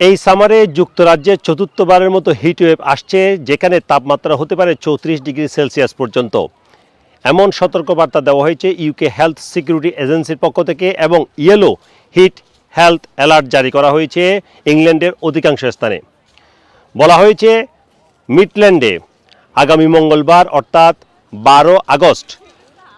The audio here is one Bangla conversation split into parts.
এই সামারে যুক্তরাজ্যে চতুর্থবারের মতো হিটওয়েভ আসছে, যেখানে তাপমাত্রা হতে পারে চৌত্রিশ ডিগ্রি সেলসিয়াস পর্যন্ত। এমন সতর্কবার্তা দেওয়া হয়েছে ইউকে হেলথ সিকিউরিটি এজেন্সির পক্ষ থেকে এবং ইয়েলো হিট হেলথ অ্যালার্ট জারি করা হয়েছে ইংল্যান্ডের অধিকাংশ স্থানে। বলা হয়েছে, মিডল্যান্ডে আগামী মঙ্গলবার অর্থাৎ বারো আগস্ট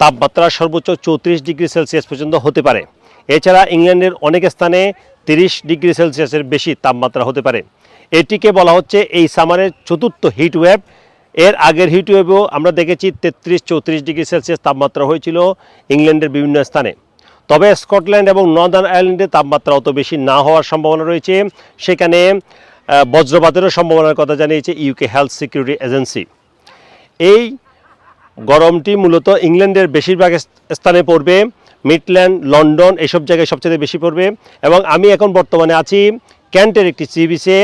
তাপমাত্রা সর্বোচ্চ চৌত্রিশ ডিগ্রি সেলসিয়াস পর্যন্ত হতে পারে। এছাড়া ইংল্যান্ডের অনেক স্থানে তিরিশ ডিগ্রি সেলসিয়াসের বেশি তাপমাত্রা হতে পারে। এটিকে বলা হচ্ছে এই সামারের চতুর্থ হিট ওয়েভ। এর আগের হিট ওয়েভও আমরা দেখেছি তেত্রিশ চৌত্রিশ ডিগ্রি সেলসিয়াস তাপমাত্রা হয়েছিল ইংল্যান্ডের বিভিন্ন স্থানে। তবে স্কটল্যান্ড এবং নর্দার্ন আয়ারল্যান্ডে তাপমাত্রা অত বেশি না হওয়ার সম্ভাবনা রয়েছে। সেখানে বজ্রপাতেরও সম্ভাবনার কথা জানিয়েছে ইউকে হেলথ সিকিউরিটি এজেন্সি। এই গরমটি মূলত ইংল্যান্ডের বেশিরভাগ স্থানে পড়বে, মিডল্যান্ড, লন্ডন এসব জায়গায় সবচেয়ে বেশি পড়বে। এবং আমি এখন বর্তমানে আছি ক্যান্টের একটি সি বিচে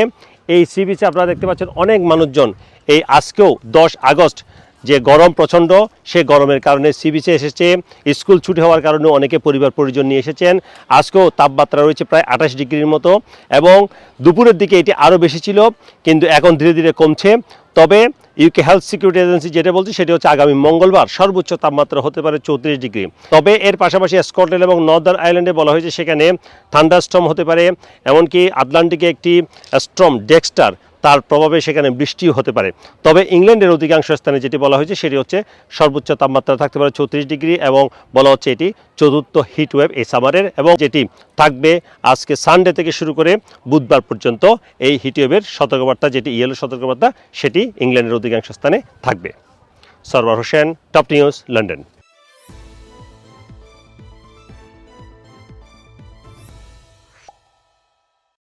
এই সি বিচে আপনারা দেখতে পাচ্ছেন অনেক মানুষজন। এই আজকেও দশ আগস্ট যে গরম প্রচণ্ড, সে গরমের কারণে সি বিচে এসেছে। স্কুল ছুটি হওয়ার কারণে অনেকে পরিবার, পরিজন নিয়ে এসেছেন। আজকেও তাপমাত্রা রয়েছে প্রায় আঠাশ ডিগ্রির মতো। এবং দুপুরের দিকে এটি আরও বেশি ছিল, কিন্তু এখন ধীরে ধীরে কমছে। তবে ইউকে হেলথ সিকিউরিটি এজেন্সি যেটা বলছে সেটি হচ্ছে আগামী মঙ্গলবার সর্বোচ্চ তাপমাত্রা হতে পারে চৌত্রিশ ডিগ্রি। তবে এর পাশাপাশি স্কটল্যান্ড এবং নর্দার্ন আইল্যান্ডে বলা হয়েছে সেখানে থান্ডারস্টর্ম হতে পারে, এমনকি আটলান্টিকে একটি স্ট্রম, ডেক্সটার তার প্রভাবে সেখানে বৃষ্টিও হতে পারে। তবে ইংল্যান্ডের অধিকাংশ স্থানে যেটি বলা হয়েছে সেটি হচ্ছে সর্বোচ্চ তাপমাত্রা থাকতে পারে চৌত্রিশ ডিগ্রি এবং বলা হচ্ছে এটি চতুর্থ হিট ওয়েভ এই সামারের এবং যেটি থাকবে আজকে সানডে থেকে শুরু করে বুধবার পর্যন্ত এই হিট ওয়েভের সতর্কবার্তা যেটি ইয়েলো সতর্কবার্তা সেটি ইংল্যান্ডের অধিকাংশ স্থানে থাকবে। Sarwar Hossain top news London